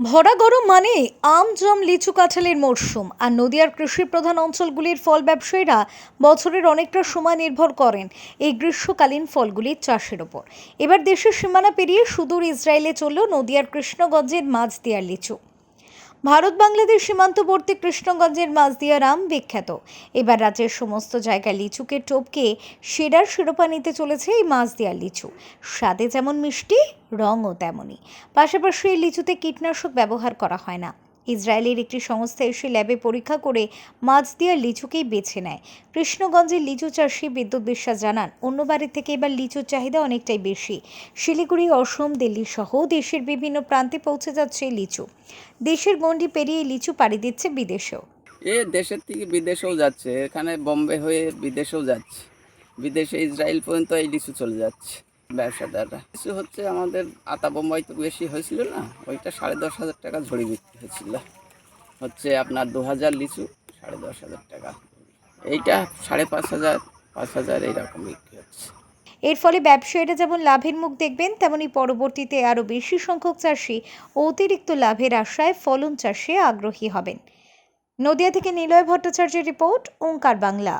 ভরা গরম মানে আম, জম, লিচু, কাঁঠালের মরশুম আর নদিয়ার কৃষি প্রধান অঞ্চলগুলির ফল ব্যবসায়ীরা বছরের অনেকটা সময় নির্ভর করেন এই গ্রীষ্মকালীন ফলগুলির চাষের ওপর। এবার দেশের সীমানা পেরিয়ে সুদূর ইসরায়েলে চলল নদীয়ার কৃষ্ণগঞ্জের মাঝদিয়ার লিচু। ভারত বাংলাদেশ সীমান্তবর্তী কৃষ্ণগঞ্জের মাঝদিয়া রাম বিখ্যাত। এবার রাজ্যের সমস্ত জায়গায় লিচুকে টপকে সেরার শিরোপা নিতে চলেছে এই মাঝদিয়ার লিচু। স্বাদে যেমন মিষ্টি, রঙও তেমনই। পাশাপাশি এই লিচুতে কীটনাশক ব্যবহার করা হয় না। ইসরায়েলের একটি সংস্থা এসে ল্যাবে পরীক্ষা করে মাছ মাঝদিয়ার লিচুকেই বেছে নেয়। কৃষ্ণগঞ্জের লিচু চাষি বিদ্যুৎ বিশ্বাস জানান, অন্য বাড়ির থেকে এবার লিচুর চাহিদা অনেকটাই বেশি। শিলিগুড়ি, অসম, দিল্লি সহ দেশের বিভিন্ন প্রান্তে পৌঁছে যাচ্ছে লিচু। দেশের গণ্ডি পেরিয়ে লিচু পাড়ি দিচ্ছে বিদেশেও। এ দেশের থেকে বিদেশেও যাচ্ছে, এখানে বোম্বে হয়ে বিদেশেও যাচ্ছে। বিদেশে ইসরায়েল পর্যন্ত এই লিচু চলে যাচ্ছে। ব্যবসাদাররা। লিচু হচ্ছে আমাদের আতা বোম্বাই তো বেশি হয়েছিল না, ওইটা সাড়ে দশ হাজার টাকা ঝড়ি বিক্রি হয়েছিল। হচ্ছে আপনার দু হাজার লিচু, সাড়ে দশ হাজার টাকা। এইটা সাড়ে পাঁচ হাজার পাঁচ হাজার এইরকম বিক্রি হচ্ছে। এর ফলে ব্যবসায়ীরা যেমন লাভের মুখ দেখবেন, তেমনি পরবর্তীতে আরও বেশি সংখ্যক চাষি অতিরিক্ত লাভের আশায় ফলন চাষে আগ্রহী হবেন। নদিয়া থেকে নিলয় ভট্টাচার্যের রিপোর্ট, ওঙ্কার বাংলা।